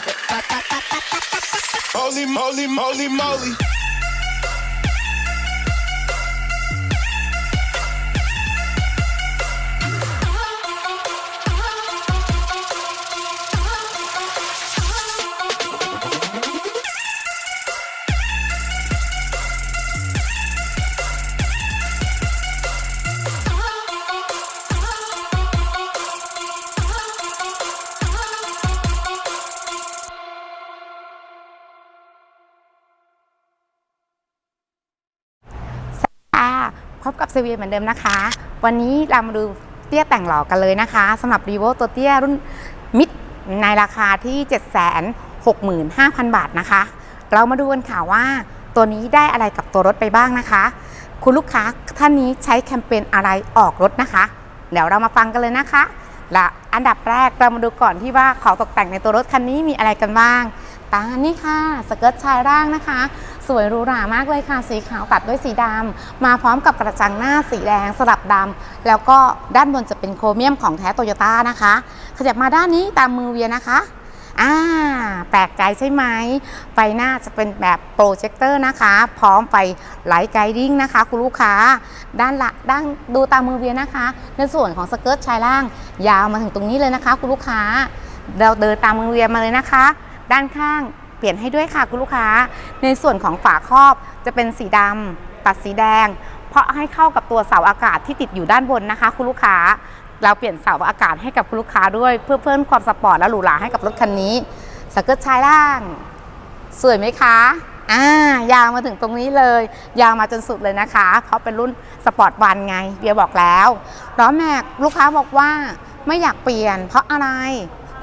pop it. Moly, moly, moly, moly. พบกับเซเวียเหมือนเดิมนะคะ วันนี้เรามาดูเตี้ยแต่งหล่อกันเลยนะคะสำหรับ r ีโวตัวเตี้ยรุ่นมิดในราคาที่ 765,000 บาทนะคะ เรามาดูกันค่ะว่าตัวนี้ได้อะไรกับตัวรถไปบ้างนะคะ คุณลูกค้าท่านนี้ใช้แคมเปญอะไรออกรถนะคะ เดี๋ยวเรามาฟังกันเลยนะคะ และอันดับแรกเรามาดูก่อนที่ว่าของตกแต่งในตัวรถคันนี้มีอะไรกันบ้างตานี่ค่ะสเกิร์ตชายร่างนะคะ สวยหรูหรามากเลยค่ะ สีขาวตัดด้วยสีดำมาพร้อมกับกระจังหน้าสีแดงสลับดำแล้วก็ด้านบนจะเป็นโครเมียมของแท้โตโยต้านะคะ ขยับมาด้านนี้ตามมือเวียนะคะอ่าแปลกใจใช่ไหมไฟหน้าจะเป็นแบบโปรเจคเตอร์นะคะ พร้อมไฟไลท์ไกดิ้งนะคะ คุณลูกค้า ด้านละด้านดูตามมือเวียนะคะ ในส่วนของสเกิร์ตชายล่าง ยาวมาถึงตรงนี้เลยนะคะ คุณลูกค้า เราเดินตามมือเวียมาเลยนะคะ ด้านข้าง เปลี่ยนให้ด้วยค่ะคุณลูกค้า ในส่วนของฝาครอบจะเป็นสีดำตัดสีแดง เพราะให้เข้ากับตัวเสาอากาศที่ติดอยู่ด้านบนนะคะ คุณลูกค้า เราเปลี่ยนเสาอากาศให้กับคุณลูกค้าด้วย เพื่อเพิ่มความสปอร์ตและหรูหราให้กับรถคันนี้สเกิร์ตชายล่าง สวยไหมคะอ่ายาวมาถึงตรงนี้เลย ยาวมาจนสุดเลยนะคะ เพราะเป็นรุ่นสปอร์ตวันไงเบียบอกแล้วล้อแม็กลูกค้าบอกว่าไม่อยากเปลี่ยน เพราะอะไร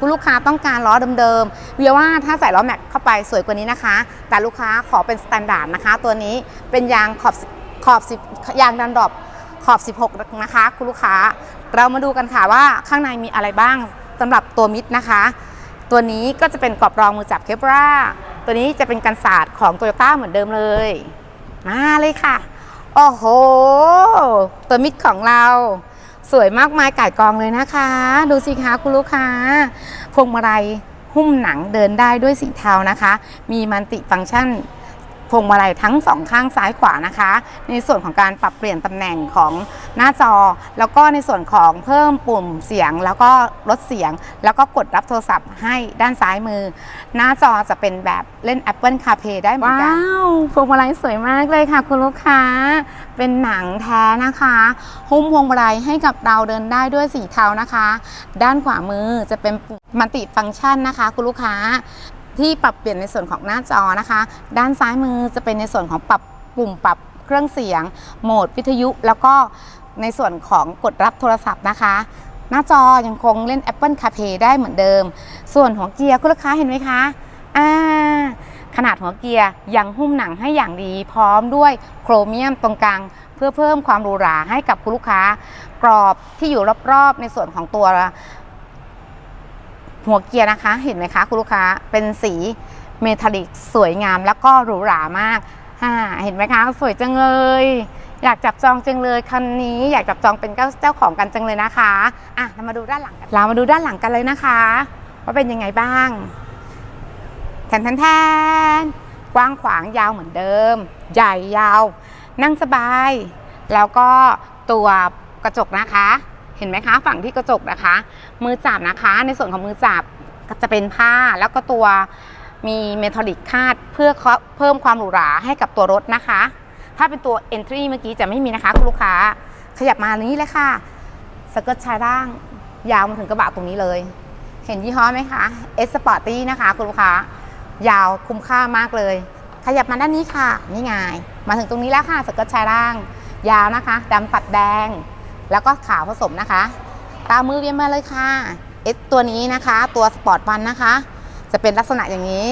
คุณลูกค้าต้องการล้อเดิมๆเบียว่าถ้าใส่ล้อแม็กเข้าไปสวยกว่านี้นะคะ แต่ลูกค้าขอเป็นสแตนดาร์ดนะคะ ตัวนี้เป็นยางขอบขอบสิบยางดันดรอปขอบ 16 นะคะ คุณลูกค้า เรามาดูกันค่ะว่าข้างในมีอะไรบ้างสำหรับตัวมิดนะคะ ตัวนี้ก็จะเป็นกรอบรองมือจับเคปราตัวนี้จะเป็นกันศาสตร์ของโตโยต้าเหมือนเดิมเลย มาเลยค่ะ โอ้โห ตัวมิดของเรา สวยมากมายก่ายกองเลยนะคะ ดูสิคะคุณลูกค้า พวงมาลัยหุ้มหนังเดินได้ด้วยสีเทานะคะ มีมันติฟังก์ชัน พวงมาลัยทั้งสองข้างซ้ายขวานะคะ ในส่วนของการปรับเปลี่ยนตำแหน่งของหน้าจอ แล้วก็ในส่วนของเพิ่มปุ่มเสียง แล้วก็ลดเสียง แล้วก็กดรับโทรศัพท์ให้ด้านซ้ายมือ หน้าจอจะเป็นแบบเล่น Apple CarPlay ได้เหมือนกันว้าวพวงมาลัยสวยมากเลยค่ะ คุณลูกค้า เป็นหนังแท้นะคะหุ้มพวงมาลัยให้กับเราเดินได้ด้วยสีเทานะคะ ด้านขวามือจะเป็นมัลติฟังก์ชันนะคะ คุณลูกค้า ที่ปรับเปลี่ยนในส่วนของหน้าจอนะคะ ด้านซ้ายมือจะเป็นในส่วนของปรับปุ่มปรับเครื่องเสียง โหมดวิทยุ แล้วก็ในส่วนของกดรับโทรศัพท์นะคะ หน้าจอยังคงเล่น Apple CarPlay ได้เหมือนเดิม ส่วนหัวเกียร์คุณลูกค้าเห็นไหมคะอ่าขนาดหัวเกียร์ยังหุ้มหนังให้อย่างดี พร้อมด้วยโครเมียมตรงกลางเพื่อเพิ่มความหรูหราให้กับคุณลูกค้า กรอบที่อยู่รอบๆ ในส่วนของตัว หัวเกียร์นะคะ เห็นไหมคะคุณลูกค้าเป็นสีเมทัลลิกสวยงามแล้วก็หรูหรามากฮ่าเห็นไหมคะ สวยจังเลย อยากจับจองจังเลยคันนี้ อยากจับจองเป็นเจ้าของกันจังเลยนะคะอะเรามาดูด้านหลังกันเรามาดูด้านหลังกันเลยนะคะ ว่าเป็นยังไงบ้างแทนแทนแทนกว้างขวางยาวเหมือนเดิม ใหญ่ยาว นั่งสบาย แล้วก็ตัวกระจกนะคะ เห็นไหมคะ ฝั่งที่กระจกนะคะ มือจับนะคะ ในส่วนของมือจับก็จะเป็นผ้าแล้วก็ตัวมีเมทัลลิกคาดเพื่อเพิ่มความหรูหราให้กับตัวรถนะคะ ถ้าเป็นตัว Entry เมื่อกี้จะไม่มีนะคะคุณลูกค้าขยับมานี้เลยค่ะสเกิร์ตชายร่างยาวมาถึงกระบะตรงนี้เลย เห็นยี่ห้อไหมคะ S Sporty นะคะคุณลูกค้ายาวคุ้มค่ามากเลย ขยับมาด้านนี้ค่ะนี่ไงมาถึงตรงนี้แล้วค่ะสเกิร์ตชายร่าง ยาวนะคะดำปัดแดง แล้วก็ขาวผสมนะคะ ตามมือเวียนมาเลยค่ะ S ตัวนี้นะคะ ตัวสปอร์ตวันนะคะ จะเป็นลักษณะอย่างนี้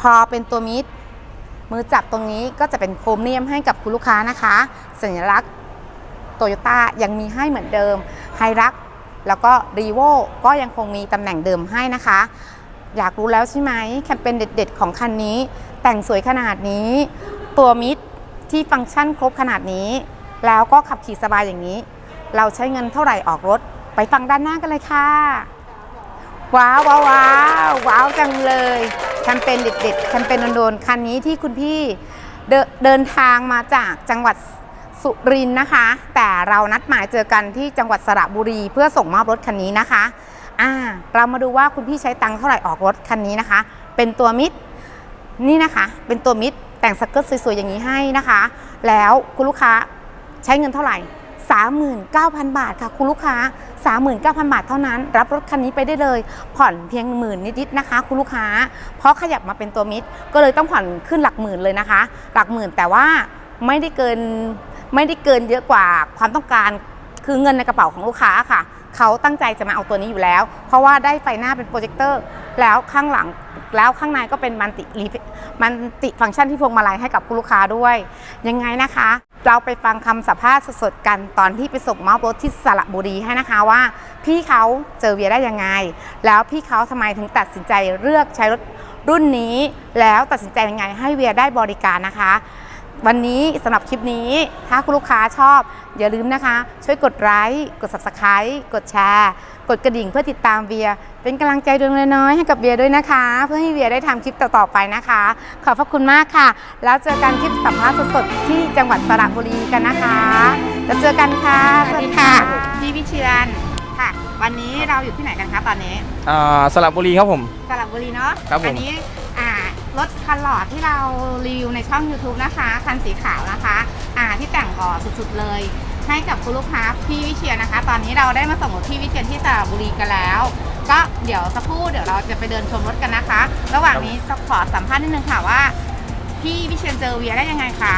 พอเป็นตัวมิดมือจับตรงนี้ก็จะเป็นโครเมียมให้กับคุณลูกค้านะคะ สัญลักษณ์โตโยต้ายังมีให้เหมือนเดิมไฮรักแล้วก็รีโวก็ยังคงมีตำแหน่งเดิมให้นะคะ อยากรู้แล้วใช่ไหมแคมเปญเด็ด ๆ ของคันนี้ แต่งสวยขนาดนี้ ตัวมิดที่ฟังก์ชันครบขนาดนี้ แล้วก็ขับขี่สบายอย่างนี้ เราใช้เงินเท่าไหร่ออกรถ ไปฟังด้านหน้ากันเลยค่ะ ว้าวว้าวว้าวว้าวจังเลยแคมเปญเด็ดๆแคมเปญโดนๆคันนี้ที่คุณพี่เดเดินทางมาจากจังหวัดสุรินทร์นะคะ แต่เรานัดหมายเจอกันที่จังหวัดสระบุรีเพื่อส่งมอบรถคันนี้นะคะอ่าเรามาดูว่าคุณพี่ใช้ตังค์เท่าไหร่ออกรถคันนี้นะคะ เป็นตัวมิดนี่นะคะ เป็นตัวมิดแต่งสเกิร์ตสวยๆอย่างนี้ให้นะคะ แล้วคุณลูกค้าใช้เงินเท่าไหร่ 39,000 บาทค่ะคุณลูกค้า 39,000 บาทเท่านั้น รับรถคันนี้ไปได้เลย ผ่อนเพียงหมื่นนิดๆนะคะ คุณลูกค้า เพราะขยับมาเป็นตัวมิดก็เลยต้องผ่อนขึ้นหลักหมื่นเลยนะคะ หลักหมื่นแต่ว่าไม่ได้เกินไม่ได้เกินเยอะกว่าความต้องการคือเงินในกระเป๋าของลูกค้าค่ะ เขาตั้งใจจะมาเอาตัวนี้อยู่แล้ว เพราะว่าได้ไฟหน้าเป็นโปรเจคเตอร์ แล้วข้างหลังแล้วข้างในก็เป็นมันติมันติฟังก์ชันที่พวงมาลัยให้กับคุณลูกค้าด้วย ยังไงนะคะ เราไปฟังคำสัมภาษณ์สดๆกันตอนที่ไปส่งมอบรถที่สระบุรีให้นะคะว่า พี่เขาเจอเวียได้ยังไง แล้วพี่เขาทำไมถึงตัดสินใจเลือกใช้รถรุ่นนี้ แล้วตัดสินใจยังไงให้เวียได้บริการนะคะ วันนี้สำหรับคลิปนี้ ถ้าคุณลูกค้าชอบ อย่าลืมนะคะ ช่วยกดไลค์กด subscribe กดแชร์ กดกระดิ่งเพื่อติดตามเวีย เป็นกำลังใจดวงน้อยๆให้กับเวียด้วยนะคะ เพื่อให้เวียได้ทำคลิปต่อๆไปนะคะ ขอบพระคุณมากค่ะ แล้วเจอกันคลิปสัมภาษณ์สดๆที่จังหวัดสระบุรีกันนะคะแล้วเจอกันค่ะสวัสดีค่ะพี่วิเชียนค่ะ วันนี้เราอยู่ที่ไหนกันคะตอนนี้อ่าสระบุรีครับผม สระบุรีเนาะครับผม อันี้อ่า รถคันหล่อที่เรารีวิวในช่อง YouTube นะคะ คันสีขาวนะคะอ่าที่แต่งก่อสุดๆเลย ให้กับคุณลูกค้าพี่วิเชียนนะคะ ตอนนี้เราได้มาส่งรถพี่วิเชียนที่สระบุรีกันแล้ว ก็เดี๋ยวสักครู่เดี๋ยวเราจะไปเดินชมรถกันนะคะ ระหว่างนี้จะขอสัมภาษณ์นิดนึงค่ะว่า พี่วิเชียนเจอเวียได้ยังไงคะ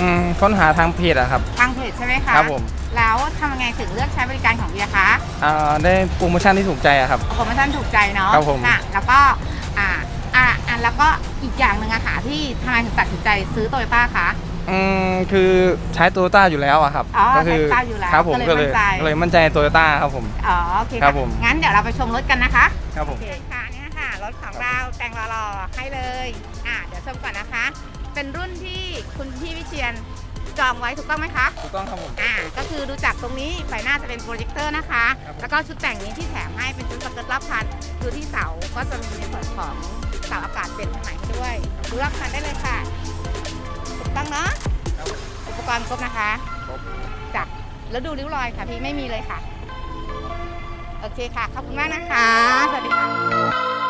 อืมค้นหาทางเพจอะครับ ทางเพจใช่ไหมคะครับผม แล้วทำยังไงถึงเลือกใช้บริการของเวียคะอ่าได้โปรโมชั่นที่ถูกใจอะครับ โปรโมชั่นถูกใจเนาะครับผม ค่ะแล้วก็อ่า อ่าอ่าแล้วก็อีกอย่างหนึ่งอะค่ะที่ทำไมถึงตัดสินใจซื้อโตโยต้าคะ อืมคือใช้โตโยต้าอยู่แล้วอะครับ อ๋อก็ใช้ Toyota อยู่แล้วครับผมก็ก็เลเลยยมั่นใจ ก็เลยมั่นใจโตโยต้าครับผม อ๋อโอเคครับผม งั้นเดี๋ยวเราไปชมรถกันนะคะครับผโอมเคค่ะเนี่ยค่ะรถของเราแต่งรอๆให้เลยอ่าเดี๋ยวชมก่อนนะคะ เป็นรุ่นที่คุณพี่วิเชียนจองไว้ถูกต้องไหมคะ ถูกต้องครับผม อ่าก็คือดูจากตรงนี้ไฟหน้าจะเป็นโปรเจคเตอร์นะคะ ครับผม แล้วก็ชุดแต่งนี้ที่แถมให้เป็นชุดสเกิร์ตรอบคันคือที่เสาก็จะมีในส่วนของ เสาอากาศเปลี่ยนใหม่ให้ด้วยดูรอบคันได้เลยค่ะถูกต้องเนาะครับผมอุปกรณ์ครบนะคะครบจับแล้วดูริ้วรอยค่ะพี่ไม่มีเลยค่ะ โอเคค่ะ ขอบคุณมากนะคะ สวัสดีค่ะ